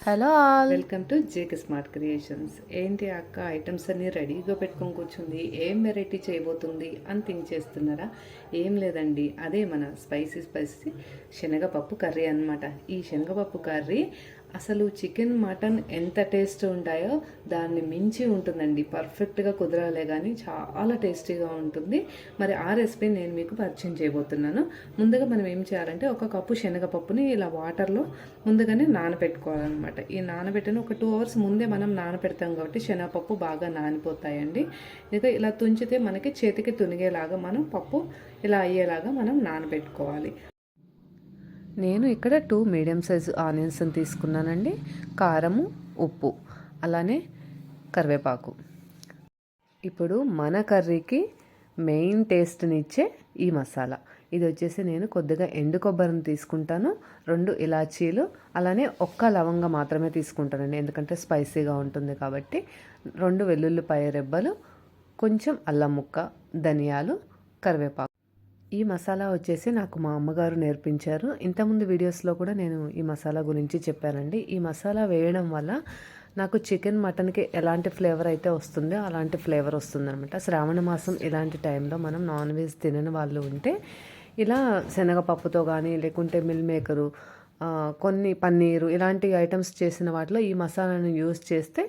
Hello all. Welcome to JK smart creations. ఏంటి అక్క items అన్నీ రెడీగా పెట్టుకొని కూర్చుంది ఏం వెరైటీ చేయబోతుంది అని థింక్ చేస్తున్నారా? ఏం లేదండి అదే మన స్పైసీ స్పైసీ శనగపప్పు కర్రీ అనమాట ఈ శనగపప్పు కర్రీ అసలు చికెన్ మటన్ ఎంత టేస్ట్ ఉంటాయో దాన్ని మించి ఉంటుందండి. పర్ఫెక్ట్గా కుదరాలే కానీ చాలా టేస్టీగా ఉంటుంది. మరి ఆ రెసిపీ నేను మీకు పరిచయం చేయబోతున్నాను. ముందుగా మనం ఏం చేయాలంటే ఒక కప్పు శనగపప్పుని ఇలా వాటర్లో ముందుగానే నానబెట్టుకోవాలన్నమాట. ఈ నానబెట్టిన ఒక టూ అవర్స్ ముందే మనం నానబెడతాం కాబట్టి శనగపప్పు బాగా నానిపోతాయండి. ఇక ఇలా తుంచితే మనకి చేతికి తునిగేలాగా మనం పప్పు ఇలా అయ్యేలాగా మనం నానబెట్టుకోవాలి. నేను ఇక్కడ టూ మీడియం సైజు ఆనియన్స్ తీసుకున్నానండి. కారము ఉప్పు అలానే కరివేపాకు. ఇప్పుడు మన కర్రీకి మెయిన్ టేస్ట్నిచ్చే ఈ మసాలా. ఇది వచ్చేసి నేను కొద్దిగా ఎండు కొబ్బరిని తీసుకుంటాను. రెండు ఇలాచీలు అలానే ఒక్క లవంగా మాత్రమే తీసుకుంటానండి. ఎందుకంటే స్పైసీగా ఉంటుంది కాబట్టి. రెండు వెల్లుల్లిపాయ రెబ్బలు కొంచెం అల్లం ముక్క ధనియాలు కరివేపాకు. ఈ మసాలా వచ్చేసి నాకు మా అమ్మగారు నేర్పించారు. ఇంతకుముందు వీడియోస్లో కూడా నేను ఈ మసాలా గురించి చెప్పానండి. ఈ మసాలా వేయడం వల్ల నాకు చికెన్ మటన్కి ఎలాంటి ఫ్లేవర్ అయితే వస్తుందో అలాంటి ఫ్లేవర్ వస్తుందనమాట శ్రావణ మాసం ఇలాంటి టైంలో మనం నాన్ వెజ్ తినని వాళ్ళు ఉంటే ఇలా శనగపప్పుతో కానీ లేకుంటే మిల్ మేకరు కొన్ని పన్నీరు ఇలాంటి ఐటమ్స్ చేసిన వాటిలో ఈ మసాలాను యూస్ చేస్తే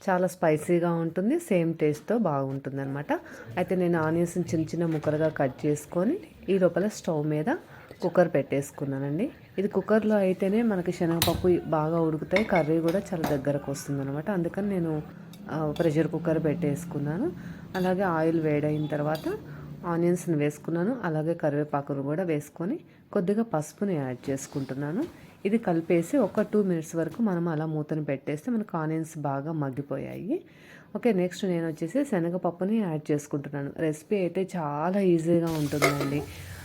చాలా స్పైసీగా ఉంటుంది సేమ్ టేస్ట్తో బాగుంటుంది అనమాట అయితే నేను ఆనియన్స్ చిన్న చిన్న ముక్కలుగా కట్ చేసుకొని ఈ లోపల స్టవ్ మీద కుక్కర్ పెట్టేసుకున్నానండి. ఇది కుక్కర్లో అయితేనే మనకి శనగపప్పు బాగా ఉడుకుతాయి కర్రీ కూడా చాలా దగ్గరకు వస్తుంది అనమాట అందుకని నేను ప్రెషర్ కుక్కర్ పెట్టేసుకున్నాను. అలాగే ఆయిల్ వేడైన తర్వాత ఆనియన్స్ని వేసుకున్నాను. అలాగే కరివేపాకును కూడా వేసుకొని కొద్దిగా పసుపుని యాడ్ చేసుకుంటున్నాను. ఇది కలిపేసి ఒక టూ మినిట్స్ వరకు మనం అలా మూతను పెట్టేస్తే మనకు ఆనియన్స్ బాగా మగ్గిపోయాయి. ఓకే నెక్స్ట్ నేను వచ్చేసి శనగపప్పుని యాడ్ చేసుకుంటున్నాను. రెసిపీ అయితే చాలా ఈజీగా ఉంటుందండి.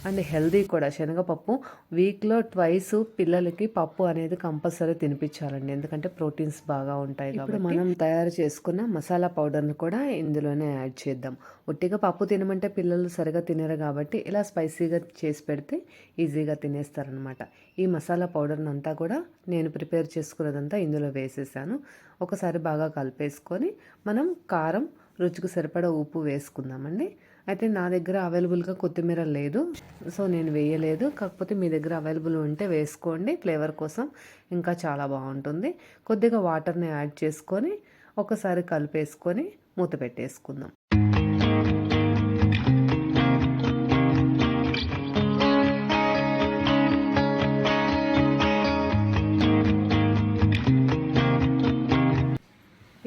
అండ్ హెల్దీ కూడా. శనగపప్పు వీక్లో ట్వైస్ పిల్లలకి పప్పు అనేది కంపల్సరీ తినిపించాలండి. ఎందుకంటే ప్రోటీన్స్ బాగా ఉంటాయి కాబట్టి. మనం తయారు చేసుకున్న మసాలా పౌడర్ని కూడా ఇందులోనే యాడ్ చేద్దాం. ఒట్టిగా పప్పు తినమంటే పిల్లలు సరిగా తినరు కాబట్టి ఇలా స్పైసీగా చేసి పెడితే ఈజీగా తినేస్తారనమాట ఈ మసాలా పౌడర్ని అంతా కూడా నేను ప్రిపేర్ చేసుకున్నదంతా ఇందులో వేసేసాను. ఒకసారి బాగా కలిపేసుకొని మనం కారం రుచికి సరిపడా ఉప్పు వేసుకుందామండి. అయితే నా దగ్గర అవైలబుల్గా కొత్తిమీర లేదు. సో నేను వేయలేదు. కాకపోతే మీ దగ్గర అవైలబుల్ ఉంటే వేసుకోండి. ఫ్లేవర్ కోసం ఇంకా చాలా బాగుంటుంది. కొద్దిగా వాటర్ని యాడ్ చేసుకొని ఒకసారి కలిపేసుకొని మూత పెట్టేసుకుందాం.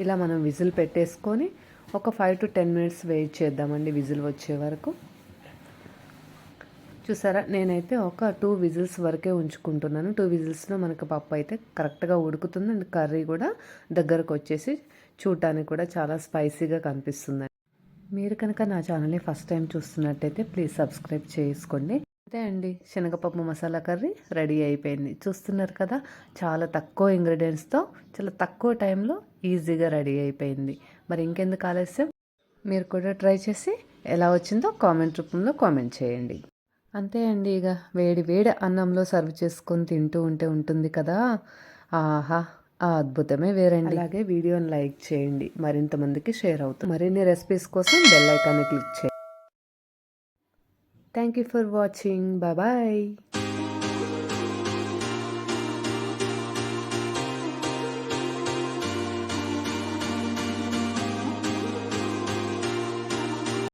ఇలా మనం విజిల్ పెట్టేసుకొని ఒక five to ten minutes wait చేద్దామండి విజిల్ వచ్చే వరకు. చూసారా? నేనైతే ఒక టూ విజిల్స్ వరకే ఉంచుకుంటున్నాను. టూ విజిల్స్లో మనకు పప్పు అయితే కరెక్ట్గా ఉడుకుతుంది అండ్ కర్రీ కూడా దగ్గరకు వచ్చేసి చూడటానికి కూడా చాలా స్పైసీగా కనిపిస్తుంది. మీరు కనుక నా ఛానల్ని ఫస్ట్ టైం చూస్తున్నట్టయితే ప్లీజ్ సబ్స్క్రైబ్ చేసుకోండి. అంతే అండి. శనగపప్పు మసాలా కర్రీ రెడీ అయిపోయింది. చూస్తున్నారు కదా చాలా తక్కువ ఇంగ్రీడియంట్స్తో చాలా తక్కువ టైంలో ఈజీగా రెడీ అయిపోయింది. మరి ఇంకెందుకు ఆలస్యం? మీరు కూడా ట్రై చేసి ఎలా వచ్చిందో కామెంట్ రూపంలో కామెంట్ చేయండి. అంతే అండి ఇక. వేడి వేడి అన్నంలో సర్వ్ చేసుకొని తింటూ ఉంటే ఉంటుంది కదా. ఆహా ఆ అద్భుతమే వేరండి. అలాగే వీడియోని లైక్ చేయండి. మరింత మందికి షేర్ అవుతుంది మరిన్ని రెసిపీస్ కోసం బెల్ ఐకాన్ని క్లిక్ చేయండి. Thank you for watching. Bye.